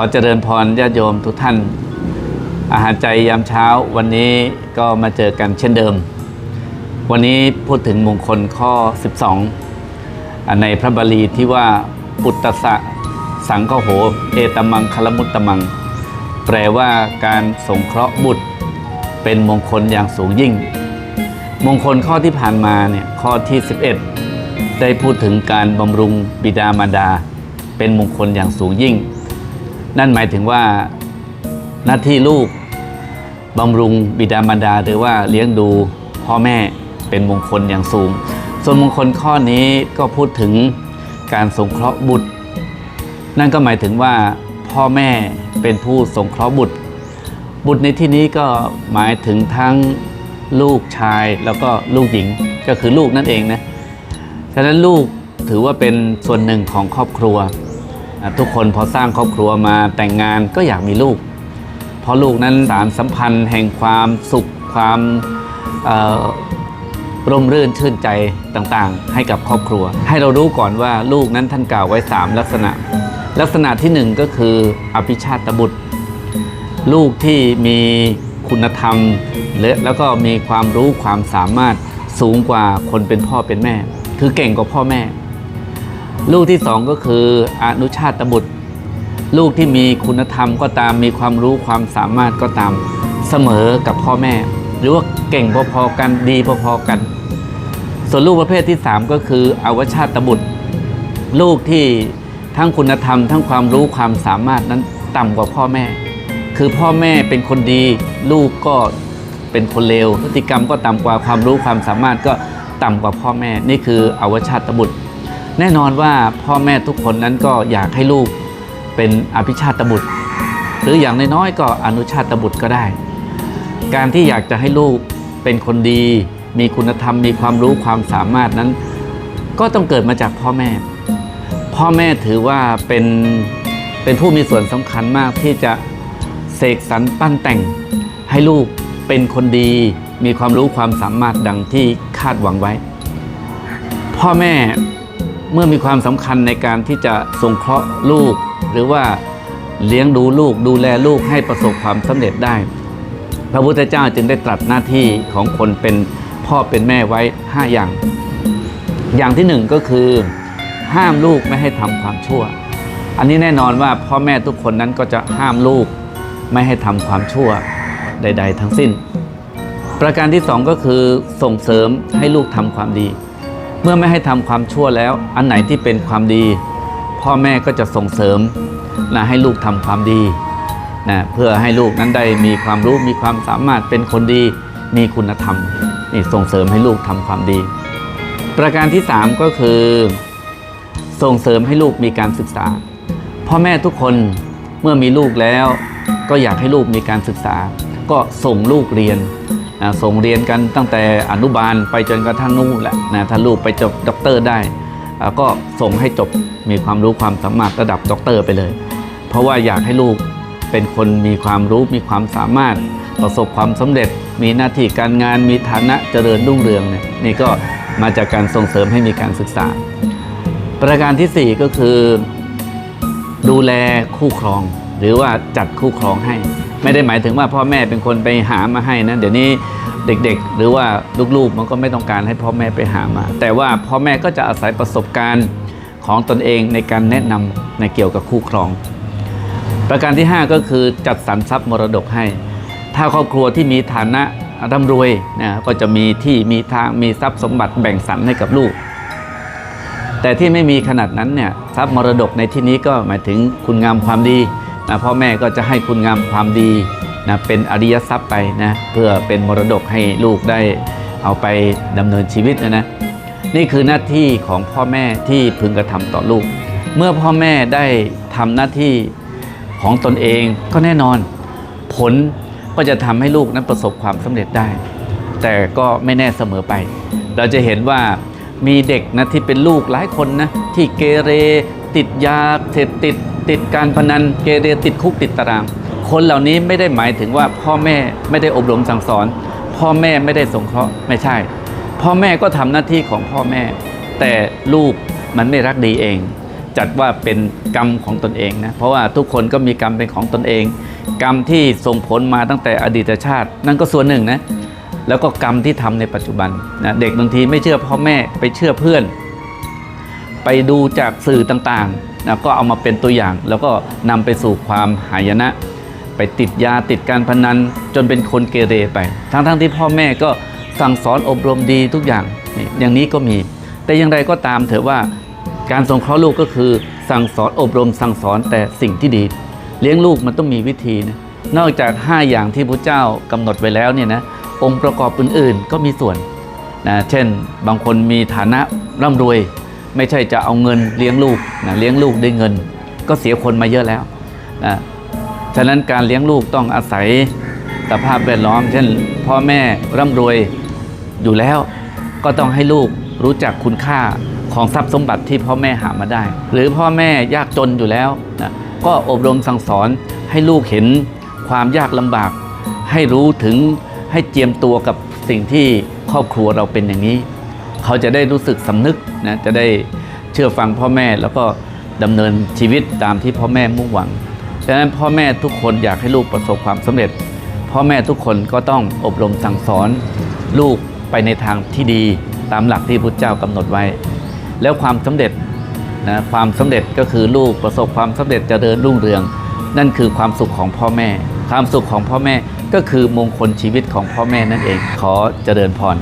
อเจริญพรญาติโยมทุกท่าน อาหารใจยามเช้าวันนี้ก็มาเจอกันเช่นเดิม วันนี้พูดถึงมงคลข้อ 12อ่าในพระบาลีที่ว่าปุตตสะสังคโห เอตมังคลมุตตมัง แปลว่าการสงเคราะห์บุตร เป็นมงคลอย่างสูงยิ่ง มงคลข้อที่ผ่านมาเนี่ยข้อที่ 11 ได้พูดถึงการบำรุงบิดามารดา เป็นมงคลอย่างสูงยิ่ง นั่นหมายถึงว่าหน้าที่ลูกบำรุงบิดามารดาหรือว่าเลี้ยงดูพ่อแม่เป็นมงคลอย่างสูง ส่วนมงคลข้อนี้ก็พูดถึงการสงเคราะห์บุตร นั่นก็หมายถึงว่าพ่อแม่เป็นผู้สงเคราะห์บุตร บุตรในที่นี้ก็หมายถึงทั้งลูกชายแล้วก็ลูกหญิงก็คือลูกนั่นเองนะ ฉะนั้นลูกถือว่าเป็นส่วนหนึ่งของครอบครัว ทุกคนพอสร้างครอบครัวมาแต่งงานก็อยากมีลูก เพราะลูกนั้นสารสัมพันธ์แห่งความสุขความร่มรื่นชื่นใจต่างๆ ให้กับครอบครัว ให้เรารู้ก่อนว่าลูกนั้นท่านกล่าวไว้ 3 ลักษณะ ลักษณะที่หนึ่งก็คืออภิชาตบุตร ลูกที่มีคุณธรรมและแล้วก็มีความรู้ความสามารถสูงกว่าคนเป็นพ่อเป็นแม่ คือเก่งกว่าพ่อแม่ ลูกที่สองก็คืออนุชาตบุตร ลูกที่มีคุณธรรมก็ตามมีความรู้ความสามารถก็ตามเสมอกับพ่อแม่ หรือว่าเก่งพอๆกันดีพอๆกัน ส่วนลูกประเภทที่สามก็คืออวชาตบุตร ลูกที่ทั้งคุณธรรม ทั้งความรู้ความสามารถนั้นต่ำกว่าพ่อแม่ คือพ่อแม่เป็นคนดี ลูกก็เป็นคนเลวพฤติกรรมก็ต่ำกว่าความรู้ความสามารถก็ต่ำกว่าพ่อแม่ นี่คืออวชาตบุตร แน่นอนว่าพ่อแม่ทุกคนนั้นก็อยากให้ลูกเป็นอภิชาตบุตร หรืออย่างน้อยๆก็อนุชาตบุตรก็ได้ การที่อยากจะให้ลูกเป็นคนดี มีคุณธรรมมีความรู้ความสามารถนั้น ก็ต้องเกิดมาจากพ่อแม่ พ่อแม่ถือว่าเป็นเป็นผู้มีส่วนสำคัญมากที่จะเสกสรรปั้นแต่ง ให้ลูกเป็นคนดีมีความรู้ความสามารถดังที่คาดหวังไว้ พ่อแม่ เมื่อมีความสำคัญในการที่จะสงเคราะห์ลูก หรือว่าเลี้ยงดูลูกดูแลลูกให้ประสบความสำเร็จได้ พระพุทธเจ้าจึงได้ตรัสหน้าที่ของคนเป็นพ่อเป็นแม่ไว้ 5 อย่าง อย่างที่หนึ่งก็คือ ห้ามลูกไม่ให้ทำความชั่ว อันนี้แน่นอนว่าพ่อแม่ทุกคนนั้นก็จะห้ามลูกไม่ให้ทำความชั่วใด ๆ ทั้งสิ้น ประการที่สองก็คือส่งเสริมให้ลูกทำความดี เมื่อไม่ให้ทำความชั่วแล้ว อันไหนที่เป็นความดี พ่อแม่ก็จะส่งเสริมนะให้ลูกทำความดีนะเพื่อให้ลูกนั้นได้มีความรู้มีความสามารถเป็นคนดีมีคุณธรรมนี่ส่งเสริมให้ลูกทำความดี ประการที่สามก็คือ ส่งเสริมให้ลูกมีการศึกษา พ่อแม่ทุกคนเมื่อมีลูกแล้ว ก็อยากให้ลูกมีการศึกษา ก็ส่งลูกเรียน ส่งเรียนกันตั้งแต่อนุบาลไปจนกระทั่งนู่นแหละนะถ้าลูกไปจบด็อกเตอร์ได้อ่าก็ส่งให้จบมีความรู้ความสามารถระดับด็อกเตอร์ไปเลย เพราะว่าอยากให้ลูกเป็นคนมีความรู้มีความสามารถประสบความสำเร็จ มีหน้าที่การงานมีฐานะเจริญรุ่งเรืองเนี่ยนี่ก็มาจากการส่งเสริมให้มีการศึกษา ประการที่ 4 ก็คือ ดูแลคู่ครอง หรือว่าจัดคู่ครองให้ ไม่ได้หมายถึงว่าพ่อแม่เป็นคนไปหามาให้นะเดี๋ยวนี้เด็กๆ หรือว่าลูกๆมันก็ไม่ต้องการให้พ่อแม่ไปหามา แต่ว่าพ่อแม่ก็จะอาศัยประสบการณ์ของตนเองในการแนะนำในเกี่ยวกับคู่ครอง ประการที่ 5 ก็คือจัดสรรทรัพย์มรดกให้ ถ้าครอบครัวที่มีฐานะร่ำรวยนะก็จะมีที่มีทางมีทรัพย์สมบัติแบ่งสรรให้กับลูก แต่ที่ไม่มีขนาดนั้นเนี่ยทรัพย์มรดกในที่นี้ก็หมายถึงคุณงามความดี นะพ่อแม่ก็จะให้คุณงามความดีนะเป็นอริยทรัพย์ไปนะเพื่อเป็นมรดกให้ลูกได้เอาไปดำเนินชีวิตนะนะนี่คือหน้าที่ของพ่อแม่ที่พึงกระทำต่อลูก เมื่อพ่อแม่ได้ทำหน้าที่ของตนเองก็แน่นอน ผลก็จะทำให้ลูกนั้นประสบความสำเร็จได้ แต่ก็ไม่แน่เสมอไป เราจะเห็นว่ามีเด็กนะที่เป็นลูกหลายคนนะที่เกเรติดยาเสพติด ติดการพนันเกเรติดคุกติดตาราง คนเหล่านี้ไม่ได้หมายถึงว่าพ่อแม่ไม่ได้อบรมสั่งสอน พ่อแม่ไม่ได้สงเคราะห์ไม่ใช่ พ่อแม่ก็ทำหน้าที่ของพ่อแม่ แต่ลูกมันไม่รักดีเอง จัดว่าเป็นกรรมของตนเองนะเพราะว่าทุกคนก็มีกรรมเป็นของตนเอง กรรมที่ส่งผลมาตั้งแต่อดีตชาติ นั่นก็ส่วนหนึ่งนะแล้วก็กรรมที่ทำในปัจจุบันนะเด็กบางทีไม่เชื่อพ่อแม่ไปเชื่อเพื่อน ไปดูจากสื่อต่างๆ นะก็เอามาเป็นตัวอย่าง แล้วก็นำไปสู่ความหายนะ ไปติดยาติดการพนันจนเป็นคนเกเรไป ทั้งๆที่พ่อแม่ก็สั่งสอนอบรมดีทุกอย่างอย่างนี้ก็มี แต่อย่างไรก็ตามเถอะว่าการสงเคราะห์ลูกก็คือสั่งสอนอบรมสั่งสอนแต่สิ่งที่ดี เลี้ยงลูกมันต้องมีวิธีนะนอกจาก 5 อย่างที่พระเจ้ากำหนดไว้แล้วเนี่ยนะองค์ประกอบอื่นๆก็มีส่วนนะเช่น บางคนมีฐานะร่ำรวย ไม่ใช่จะเอาเงินเลี้ยงลูกนะเลี้ยงลูกด้วยเงิน ก็เสียคนมาเยอะแล้วนะฉะนั้นการเลี้ยงลูกต้องอาศัยสภาพแวดล้อม เช่น พ่อแม่ร่ำรวยอยู่แล้ว ก็ต้องให้ลูกรู้จักคุณค่าของทรัพย์สมบัติที่พ่อแม่หามาได้ หรือพ่อแม่ยากจนอยู่แล้วนะก็อบรมสั่งสอนให้ลูกเห็นความยากลำบาก ให้รู้ถึงให้เจียมตัวกับสิ่งที่ครอบครัวเราเป็นอย่างนี้ เขาจะได้รู้สึกสำนึกนะจะได้เชื่อฟังพ่อแม่แล้วก็ดำเนินชีวิตตามที่พ่อแม่มุ่งหวังฉะนั้นพ่อแม่ทุกคนอยากให้ลูกประสบความสำเร็จ พ่อแม่ทุกคนก็ต้องอบรมสั่งสอน ลูกไปในทางที่ดีตามหลักที่พุทธเจ้ากำหนดไว้ แล้วความสำเร็จนะความสำเร็จก็คือลูกประสบความสำเร็จจเจริญรุ่งเรือง นั่นคือความสุขของพ่อแม่ ความสุขของพ่อแม่ก็คือมงคลชีวิตของพ่อแม่นั่นเองขอเจริญพร